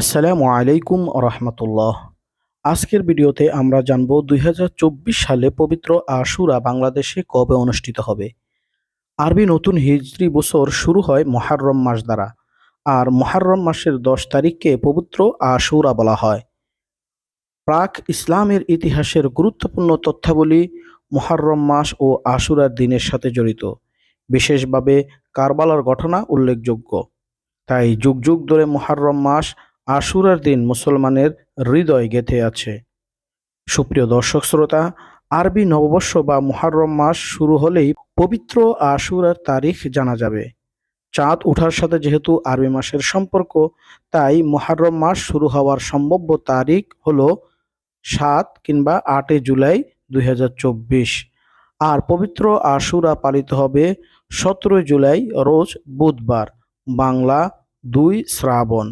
আসসালামু আলাইকুম রহমতুল্লাহ। আজকের ভিডিওতে আমরা জানব দুই হাজার চব্বিশ সালে পবিত্র আশুরা বাংলাদেশে কবে অনুষ্ঠিত হবে। আরবি নতুন হিজরি বছর শুরু হয় মহারম মাস দ্বারা, আর মহারম মাসের দশ তারিখকে পবিত্র আশুরা বলা হয়। প্রাক ইসলামের ইতিহাসের গুরুত্বপূর্ণ তথ্যাবলী মহারম মাস ও আশুরার দিনের সাথে জড়িত। বিশেষভাবে কারবালার ঘটনা উল্লেখযোগ্য। তাই যুগ যুগ ধরে মহারম মাস আশুরার দিন মুসলমানের হৃদয় গেঁথে আছে। সুপ্রিয় দর্শক শ্রোতা, আরবি নববর্ষ বা মুহাররম মাস শুরু হলেই পবিত্র আশুরার তারিখ জানা যাবে। চাঁদ ওঠার সাথে যেহেতু আরবি মাসের সম্পর্ক, তাই মুহাররম মাস শুরু হওয়ার সম্ভাব্য তারিখ হল সাত কিংবা আটই জুলাই দুই হাজার চব্বিশ। আর পবিত্র আশুরা পালিত হবে সতেরোই জুলাই রোজ বুধবার, বাংলা দুই শ্রাবণ।